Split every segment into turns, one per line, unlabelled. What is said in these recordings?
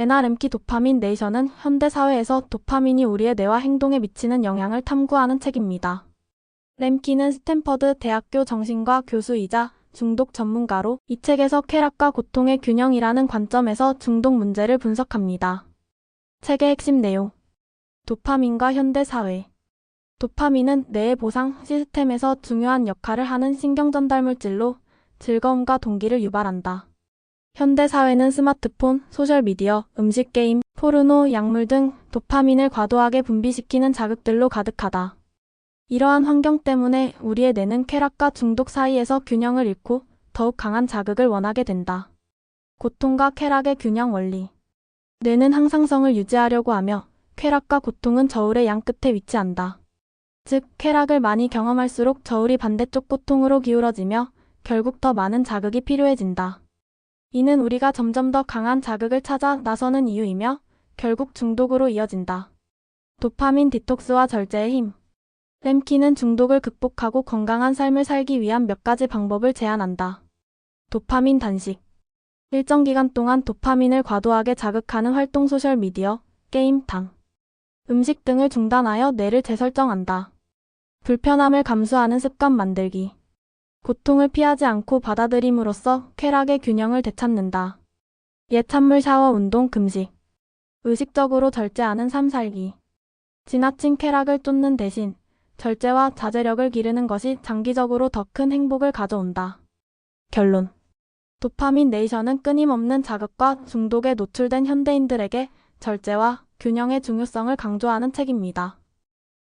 NRM키 도파민 네이션은 현대 사회에서 도파민이 우리의 뇌와 행동에 미치는 영향을 탐구하는 책입니다. 램키는 스탠퍼드 대학교 정신과 교수이자 중독 전문가로 이 책에서 쾌락과 고통의 균형이라는 관점에서 중독 문제를 분석합니다. 책의 핵심 내용. 도파민과 현대 사회. 도파민은 뇌의 보상 시스템에서 중요한 역할을 하는 신경 전달 물질로 즐거움과 동기를 유발한다. 현대 사회는 스마트폰, 소셜미디어, 음식 게임, 포르노, 약물 등 도파민을 과도하게 분비시키는 자극들로 가득하다. 이러한 환경 때문에 우리의 뇌는 쾌락과 중독 사이에서 균형을 잃고 더욱 강한 자극을 원하게 된다. 고통과 쾌락의 균형 원리. 뇌는 항상성을 유지하려고 하며 쾌락과 고통은 저울의 양 끝에 위치한다. 즉, 쾌락을 많이 경험할수록 저울이 반대쪽 고통으로 기울어지며 결국 더 많은 자극이 필요해진다. 이는 우리가 점점 더 강한 자극을 찾아 나서는 이유이며 결국 중독으로 이어진다. 도파민 디톡스와 절제의 힘. 램키는 중독을 극복하고 건강한 삶을 살기 위한 몇 가지 방법을 제안한다. 도파민 단식. 일정 기간 동안 도파민을 과도하게 자극하는 활동 소셜미디어, 게임, 당, 음식 등을 중단하여 뇌를 재설정한다. 불편함을 감수하는 습관 만들기. 고통을 피하지 않고 받아들임으로써 쾌락의 균형을 되찾는다. 옛 찬물 샤워 운동 금식. 의식적으로 절제하는 삶 살기. 지나친 쾌락을 쫓는 대신 절제와 자제력을 기르는 것이 장기적으로 더 큰 행복을 가져온다. 결론. 도파민 네이션은 끊임없는 자극과 중독에 노출된 현대인들에게 절제와 균형의 중요성을 강조하는 책입니다.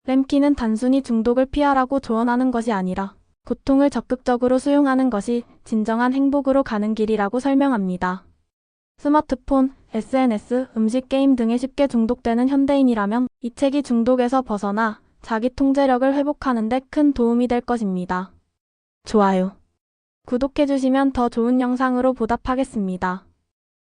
램키는 단순히 중독을 피하라고 조언하는 것이 아니라 고통을 적극적으로 수용하는 것이 진정한 행복으로 가는 길이라고 설명합니다. 스마트폰, SNS, 음식 게임 등에 쉽게 중독되는 현대인이라면 이 책이 중독에서 벗어나 자기 통제력을 회복하는 데 큰 도움이 될 것입니다. 좋아요. 구독해주시면 더 좋은 영상으로 보답하겠습니다.